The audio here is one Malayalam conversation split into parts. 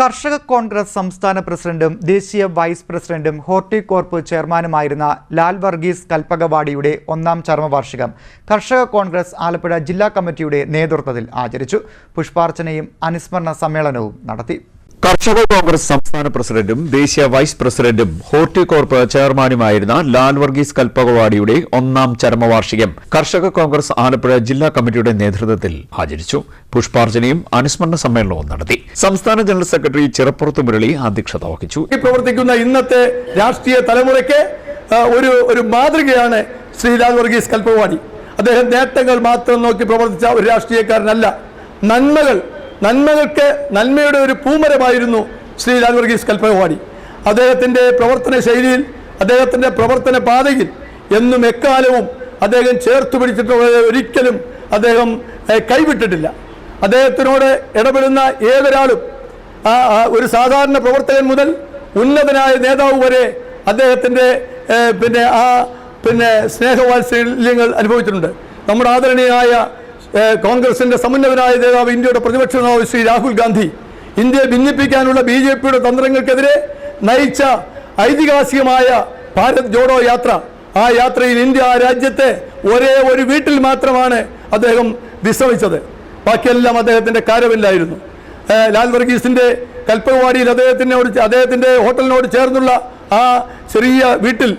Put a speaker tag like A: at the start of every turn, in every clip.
A: കർഷക കോൺഗ്രസ് സംസ്ഥാന പ്രസിഡന്റും ദേശീയ വൈസ് പ്രസിഡന്റും ഹോർട്ടികോർപ്പ് ചെയർമാനുമായിരുന്ന ലാൽ വർഗീസ് കൽപ്പകവാടിയുടെ ഒന്നാം ചർമ്മവാർഷികം കർഷക കോൺഗ്രസ് ആലപ്പുഴ ജില്ലാ കമ്മിറ്റിയുടെ നേതൃത്വത്തിൽ ആചരിച്ചു. പുഷ്പാർച്ചനയും അനുസ്മരണ സമ്മേളനവും നടത്തി.
B: കർഷക കോൺഗ്രസ് സംസ്ഥാന പ്രസിഡന്റും ദേശീയ വൈസ് പ്രസിഡന്റും ഹോർട്ടികോർപ്പ് ചെയർമാനുമായിരുന്ന ലാൽ വർഗീസ് കൽപ്പകവാടിയുടെ ഒന്നാം ചരമവാർഷികം കർഷക കോൺഗ്രസ് ആലപ്പുഴ ജില്ലാ കമ്മിറ്റിയുടെ നേതൃത്വത്തിൽ ആചരിച്ചു. പുഷ്പാർച്ചനയും അനുസ്മരണ സമ്മേളനവും നടത്തി. സംസ്ഥാന ജനറൽ സെക്രട്ടറി ചിറപ്പുറത്ത് മുരളി അധ്യക്ഷത വഹിച്ചു.
C: പ്രവർത്തിക്കുന്ന ഇന്നത്തെ രാഷ്ട്രീയ തലമുറയ്ക്ക് ഒരു ഒരു മാതൃകയാണ് ശ്രീ ലാൽ വർഗീസ് കൽപ്പവാടി അദ്ദേഹം നേട്ടങ്ങൾ മാത്രം നോക്കി പ്രവർത്തിച്ച ഒരു രാഷ്ട്രീയക്കാരനല്ല. നന്മകൾ നന്മകൾക്ക് നന്മയുടെ ഒരു പൂമരമായിരുന്നു ശ്രീ ലാൽ വർഗീസ് കൽപ്പകവാടി. അദ്ദേഹത്തിന്റെ പ്രവർത്തന ശൈലിയിൽ അദ്ദേഹത്തിന്റെ പ്രവർത്തന പാതയിൽ എന്നും എക്കാലവും അദ്ദേഹം ചേർത്ത് പിടിച്ചിട്ടുള്ളത് ഒരിക്കലും അദ്ദേഹം കൈവിട്ടിട്ടില്ല. അദ്ദേഹത്തിനോട് ഇടപെടുന്ന ഏതൊരാളും ഒരു സാധാരണ പ്രവർത്തകൻ മുതൽ ഉന്നതനായ നേതാവ് വരെ അദ്ദേഹത്തിന്റെ പിന്നെ ആ പിന്നെ സ്നേഹവാത്സല്യങ്ങൾ അനുഭവിച്ചിട്ടുണ്ട്. നമ്മുടെ ആദരണീയനായ ഏ, കോൺഗ്രസിന്റെ സമുന്നതനായ നേതാവ് ഇന്ത്യയുടെ പ്രതിപക്ഷ നേതാവ് ശ്രീ രാഹുൽ ഗാന്ധി ഇന്ത്യയെ ഭിന്നിപ്പിക്കാനുള്ള ബി ജെ പിയുടെ തന്ത്രങ്ങൾക്കെതിരെ നയിച്ച ഐതിഹാസികമായ ഭാരത് ജോഡോ യാത്ര. ആ യാത്രയിൽ ഇന്ത്യ ആ രാജ്യത്തെ ഒരേ ഒരു വീട്ടിൽ മാത്രമാണ് അദ്ദേഹം വിശ്രമിച്ചത്. ബാക്കിയെല്ലാം അദ്ദേഹത്തിന്റെ കാര്യമില്ലായിരുന്നു. ലാൽ വർഗീസിന്റെ കൽപ്പകവാടിയിൽ അദ്ദേഹത്തിനോട് അദ്ദേഹത്തിന്റെ ഹോട്ടലിനോട് ചേർന്നുള്ള ആ ചെറിയ വീട്ടിൽ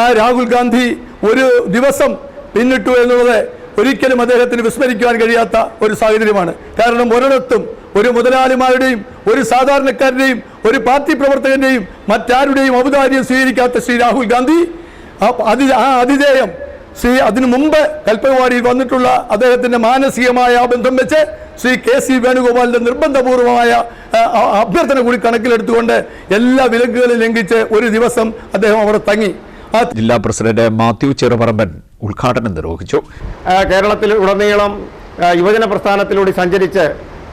C: ആ രാഹുൽ ഗാന്ധി ഒരു ദിവസം പിന്നിട്ടു എന്നുള്ളത് ഒരിക്കലും അദ്ദേഹത്തിന് വിസ്മരിക്കുവാൻ കഴിയാത്ത ഒരു സാഹചര്യമാണ്. കാരണം ഒരിടത്തും ഒരു മുതലാളിമാരുടെയും ഒരു സാധാരണക്കാരുടെയും ഒരു പാർട്ടി പ്രവർത്തകന്റെയും മറ്റാരുടെയും ഔദാര്യം സ്വീകരിക്കാത്ത ശ്രീ രാഹുൽ ഗാന്ധി അതി ആ അതിഥേയം ശ്രീ അതിനു മുമ്പ് കൽപ്പകുമാരിയിൽ വന്നിട്ടുള്ള അദ്ദേഹത്തിന്റെ മാനസികമായ ബന്ധം വെച്ച് ശ്രീ കെ സി വേണുഗോപാലിന്റെ നിർബന്ധപൂർവമായ അഭ്യർത്ഥന കൂടി കണക്കിലെടുത്തുകൊണ്ട് എല്ലാ വിലക്കുകളും ലംഘിച്ച് ഒരു ദിവസം അദ്ദേഹം അവിടെ തങ്ങി.
B: ജില്ലാ പ്രസിഡന്റ് മാത്യു ചെറുപറമ്പൻ ഉദ്ഘാടനം നിർവഹിച്ചു.
D: കേരളത്തിൽ ഉടനീളം യുവജന പ്രസ്ഥാനത്തിലൂടെ സഞ്ചരിച്ച്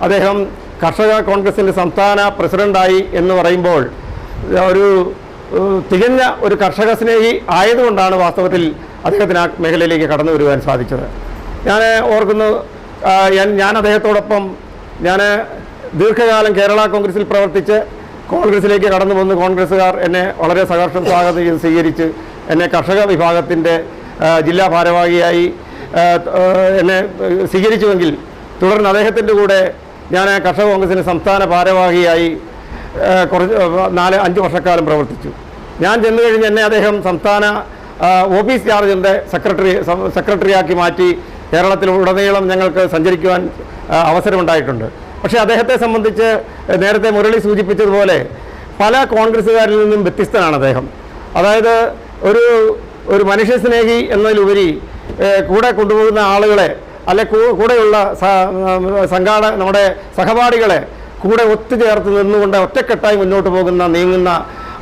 D: അദ്ദേഹം കർഷക കോൺഗ്രസിന്റെ സംസ്ഥാന പ്രസിഡന്റായി എന്ന് പറയുമ്പോൾ ഒരു തികഞ്ഞ ഒരു കർഷക സ്നേഹി ആയതുകൊണ്ടാണ് വാസ്തവത്തിൽ അദ്ദേഹത്തിന് ആ മേഖലയിലേക്ക് കടന്നു വരുവാൻ സാധിച്ചത്. ഞാൻ ഓർക്കുന്നു ഞാൻ- അദ്ദേഹത്തോടൊപ്പം ഞാൻ ദീർഘകാലം കേരള കോൺഗ്രസിൽ പ്രവർത്തിച്ച് കോൺഗ്രസിലേക്ക് കടന്നു വന്ന് കോൺഗ്രസ്സുകാർ എന്നെ വളരെ സഹർഷം സ്വാഗതം ചെയ്ത് സ്വീകരിച്ച് എന്നെ കർഷക വിഭാഗത്തിന്റെ ജില്ലാ ഭാരവാഹിയായി എന്നെ സ്വീകരിച്ചുവെങ്കിൽ തുടർന്ന് അദ്ദേഹത്തിന്റെ കൂടെ ഞാൻ കർഷക കോൺഗ്രസിന്റെ സംസ്ഥാന ഭാരവാഹിയായി കുറച്ച് നാല് അഞ്ച് വർഷക്കാലം പ്രവർത്തിച്ചു. ഞാൻ ചെന്നു കഴിഞ്ഞ് എന്നെ അദ്ദേഹം സംസ്ഥാന ഓഫീസ് ചാർജിന്റെ സെക്രട്ടറി സെക്രട്ടറിയാക്കി മാറ്റി കേരളത്തിൽ ഉടനീളം ഞങ്ങൾക്ക് സഞ്ചരിക്കുവാൻ അവസരമുണ്ടായിട്ടുണ്ട്. പക്ഷേ അദ്ദേഹത്തെ സംബന്ധിച്ച് നേരത്തെ മുരളി സൂചിപ്പിച്ചതുപോലെ പല കോൺഗ്രസ്സുകാരിൽ നിന്നും വ്യത്യസ്തനാണ് അദ്ദേഹം. അതായത് ഒരു ഒരു മനുഷ്യസ്നേഹി എന്നതിലുപരി കൂടെ കൊണ്ടുപോകുന്ന ആളുകളെ അല്ലെ കൂടെയുള്ള സംഘാട നമ്മുടെ സഹപാഠികളെ കൂടെ ഒത്തുചേർത്ത് നിന്നുകൊണ്ട് ഒറ്റക്കെട്ടായി മുന്നോട്ട് പോകുന്ന നീങ്ങുന്ന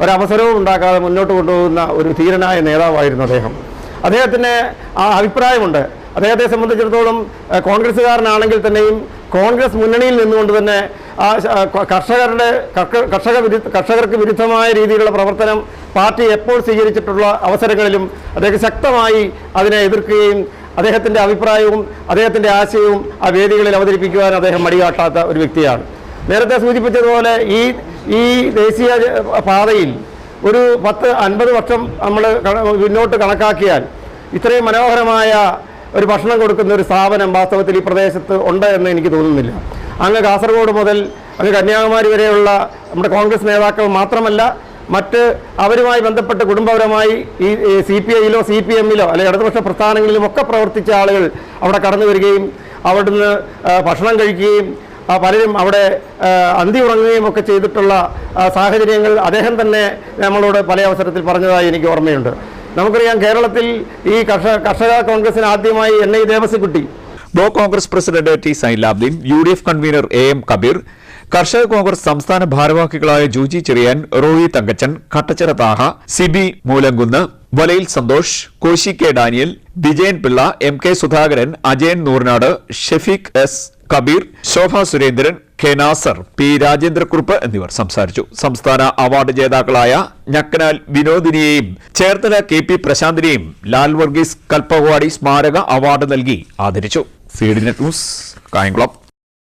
D: ഒരവസരവും ഉണ്ടാക്കാതെ മുന്നോട്ട് കൊണ്ടുപോകുന്ന ഒരു ധീരനായ നേതാവായിരുന്നു അദ്ദേഹം. അദ്ദേഹത്തിന് ആ അഭിപ്രായമുണ്ട്. അദ്ദേഹത്തെ സംബന്ധിച്ചിടത്തോളം കോൺഗ്രസ്സുകാരനാണെങ്കിൽ തന്നെയും കോൺഗ്രസ് മുന്നണിയിൽ നിന്നുകൊണ്ട് തന്നെ ആ കർഷകരുടെ കർഷക കർഷകർക്ക് വിരുദ്ധമായ രീതിയിലുള്ള പ്രവർത്തനം പാർട്ടി എപ്പോൾ സ്വീകരിച്ചിട്ടുള്ള അവസരങ്ങളിലും അദ്ദേഹം ശക്തമായി അതിനെ എതിർക്കുകയും അദ്ദേഹത്തിന്റെ അഭിപ്രായവും അദ്ദേഹത്തിന്റെ ആശയവും ആ വേദികളിൽ അവതരിപ്പിക്കുവാൻ അദ്ദേഹം മടികാട്ടാത്ത ഒരു വ്യക്തിയാണ്. നേരത്തെ സൂചിപ്പിച്ചതുപോലെ ഈ ഈ ദേശീയ പാതയിൽ ഒരു പത്ത് അൻപത് വർഷം നമ്മൾ മുന്നോട്ട് കണക്കാക്കിയാൽ ഇത്രയും മനോഹരമായ ഒരു ഭക്ഷണം കൊടുക്കുന്ന ഒരു സ്ഥാപനം വാസ്തവത്തിൽ ഈ പ്രദേശത്ത് ഉണ്ട് എന്ന് എനിക്ക് തോന്നുന്നില്ല. അങ്ങ് കാസർഗോഡ് മുതൽ അങ്ങ് കന്യാകുമാരി വരെയുള്ള നമ്മുടെ കോൺഗ്രസ് നേതാക്കൾ മാത്രമല്ല മറ്റ് അവരുമായി ബന്ധപ്പെട്ട കുടുംബപരമായി ഈ സി പി ഐയിലോ സി പി എമ്മിലോ അല്ലെങ്കിൽ ഇടതുപക്ഷ പ്രസ്ഥാനങ്ങളിലും ഒക്കെ പ്രവർത്തിച്ച ആളുകൾ അവിടെ കടന്നു വരികയും അവിടുന്ന് ഭക്ഷണം കഴിക്കുകയും പലരും അവിടെ അന്തി ഉറങ്ങുകയും ഒക്കെ ചെയ്തിട്ടുള്ള സാഹചര്യങ്ങൾ അദ്ദേഹം തന്നെ നമ്മളോട് പല അവസരത്തിൽ പറഞ്ഞതായി എനിക്ക് ഓർമ്മയുണ്ട്. നമുക്കറിയാം കേരളത്തിൽ ഈ കർഷക കർഷക കോൺഗ്രസിന് ആദ്യമായി എൻ ഐ ദേവസ്വക്കുട്ടി
B: block Congress president T സൈലാബ്ദീൻ U D F convener A M Kabeer കർഷക കോൺഗ്രസ് സംസ്ഥാന ഭാരവാഹികളായ ജൂജി ചെറിയാൻ റോയി തങ്കച്ചൻ കട്ടച്ചിറ താഹ സിബി മൂലങ്കുന്ന് വലയിൽ Santhosh Koshy K Daniel Vijayan Pillai M K Sudhakaran Ajayan Nooranad Shefeeq S Kabeer Shobha Surendran K Nasar P Rajendrakurup എന്നിവർ സംസാരിച്ചു. സംസ്ഥാന അവാർഡ് ജേതാക്കളായ ഞക്കനാൽ വിനോദിനിയെയും ചേർത്തല കെ പി പ്രശാന്തിനെയും ലാൽ വർഗീസ് കൽപ്പകവാടി സ്മാരക അവാർഡ് നൽകി ആദരിച്ചു. C D news Kayamkulam.